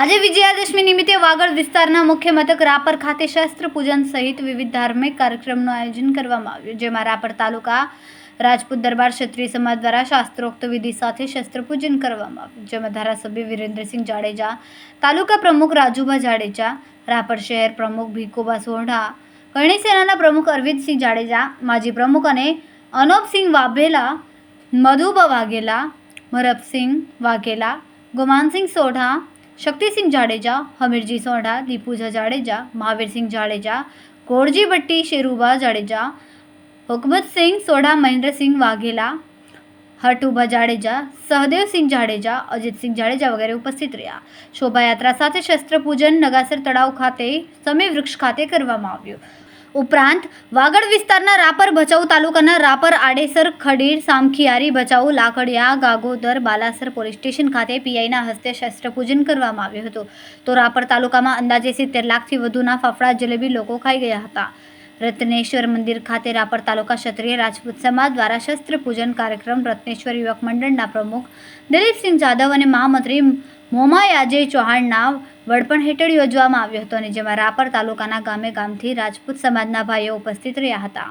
આજે વિજયાદશમી નિમિત્તે વાગડ વિસ્તારના મુખ્ય મથક રાપર ખાતે શસ્ત્ર પૂજન સહિત વિવિધ ધાર્મિક કાર્યક્રમનું આયોજન કરવામાં આવ્યું, જેમાં રાપર તાલુકા રાજપૂત દરબાર ક્ષત્રિય સમાજ દ્વારા શાસ્ત્રોક્ત વિધિ સાથે શસ્ત્ર પૂજન કરવામાં આવ્યું, જેમાં ધારાસભ્ય વિરેન્દ્રસિંહ જાડેજા, તાલુકા પ્રમુખ રાજુભા જાડેજા, રાપર શહેર પ્રમુખ ભીખુભા સોઢા કરણી સેનાના પ્રમુખ અરવિંદસિંહ જાડેજા, માજી પ્રમુખ અને અનોપસિંહ વાઘેલા, મધુબા વાઘેલા ભરતસિંહ વાઘેલા, ગુમાનસિંહ સોઢા શક્તિસિંહ જાડેજા, હમીરજી સોઢા, દીપુજા જાડેજા, મહાવીરસિંહ જાડેજા કોરજી ભટ્ટી, શેરુભા જાડેજા હુકમતસિંહ સોઢા, મહેન્દ્રસિંહ વાઘેલા હટુભા જાડેજા, સહદેવસિંહ જાડેજા, અજીતસિંહ જાડેજા વગેરે ઉપસ્થિત રહ્યા. શોભાયાત્રા સાથે શસ્ત્ર પૂજન નગાસર તળાવ ખાતે સમય વૃક્ષ ખાતે કરવામાં આવ્યું. ઉપરાંત વાગડ વિસ્તારના રાપર ભચાઉ તાલુકાના રાપર આડેસર, ખડીર, સામખિયારી ભચાઉ લાકડિયા ગાગોદર, બાલાસર પોલીસ સ્ટેશન ખાતે પીઆઈના હસ્તે શસ્ત્રપૂજન કરવામાં આવ્યું હતું. તો રાપર તાલુકામાં અંદાજે સિત્તેર લાખથી વધુના ફાફડા જલેબી લોકો ખાઈ ગયા હતા. રત્નેશ્વર મંદિર ખાતે રાપર તાલુકા ક્ષત્રિય રાજપૂત સમાજ દ્વારા શસ્ત્ર પૂજન કાર્યક્રમ રત્નેશ્વર યુવક મંડળના પ્રમુખ દિલીપસિંહ જાદવ અને મહામંત્રી મોમાયાજે ચૌહાણના વડપણ હેઠળ યોજવામાં આવ્યો હતો અને જેમાં રાપર તાલુકાના ગામે ગામથી રાજપૂત સમાજના ભાઈઓ ઉપસ્થિત રહ્યા હતા.